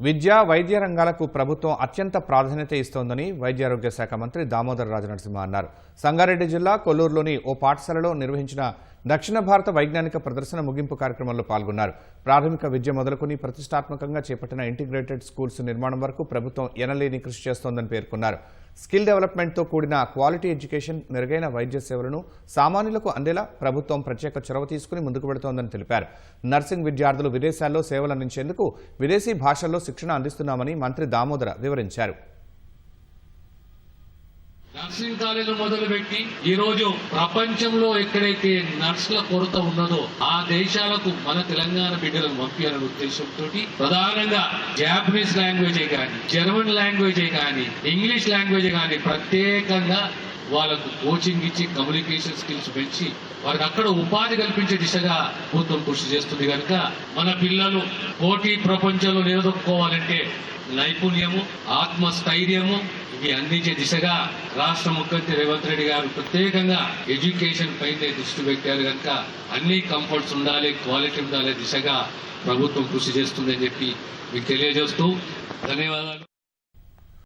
విద్య వైద్య రంగాలకు ప్రభుత్వం అత్యంత ప్రాధాన్యత ఇస్తోందని వైద్యారోగ్య శాఖ మంత్రి దామోదర రాజు నరసింహ అన్నారు. సంగారెడ్డి జిల్లా కొల్లూరులోని ఓ పాఠశాలలో నిర్వహించిన దక్షిణ భారత వైజ్ఞానిక ప్రదర్శన ముగింపు కార్యక్రమంలో పాల్గొన్నారు. ప్రాథమిక విద్య మొదలుకొని ప్రతిష్టాత్మకంగా చేపట్టిన ఇంటిగ్రేటెడ్ స్కూల్స్ నిర్మాణం వరకు ప్రభుత్వం ఎనలేని కృషి చేస్తోందని పేర్కొన్నారు. స్కిల్ డెవలప్మెంట్తో కూడిన క్వాలిటీ ఎడ్యుకేషన్ మెరుగైన వైద్య సేవలను సామాన్యులకు అందేలా ప్రభుత్వం ప్రత్యేక చొరవ తీసుకుని ముందుకు పెడుతోందని తెలిపారు. నర్సింగ్ విద్యార్థులు విదేశాల్లో సేవలు అందించేందుకు విదేశీ భాషల్లో శిక్షణ అందిస్తున్నామని మంత్రి దామోదర వివరించారు. నర్సింగ్ కాలేజీలు మొదలుపెట్టి ఈ రోజు ప్రపంచంలో ఎక్కడైతే నర్సుల కొరత ఉన్నదో ఆ దేశాలకు మన తెలంగాణ బిడ్డలను పంపించాలనే ఉద్దేశంతో ప్రధానంగా జాపనీస్ లాంగ్వేజే కానీ జర్మన్ లాంగ్వేజే కానీ ఇంగ్లీష్ లాంగ్వేజే కానీ ప్రత్యేకంగా వాళ్ళకు కోచింగ్ ఇచ్చి కమ్యూనికేషన్ స్కిల్స్ పెంచి వారికి అక్కడ ఉపాధి కల్పించే దిశగా ప్రభుత్వం కృషి చేస్తుంది కనుక మన పిల్లలు పోటీ ప్రపంచంలో నిలదొక్కుకోవాలంటే నైపుణ్యము ఆత్మస్థైర్యము ఇవి అందించే దిశగా రాష్ట్ర ముఖ్యమంత్రి రేవంత్ రెడ్డి గారు ప్రత్యేకంగా ఎడ్యుకేషన్ పైనే దృష్టి పెట్టారు కనుక అన్ని కంఫర్ట్స్ ఉండాలి క్వాలిటీ ఉండాలి దిశగా ప్రభుత్వం కృషి చేస్తుందని చెప్పి మీకు తెలియజేస్తూ ధన్యవాదాలు.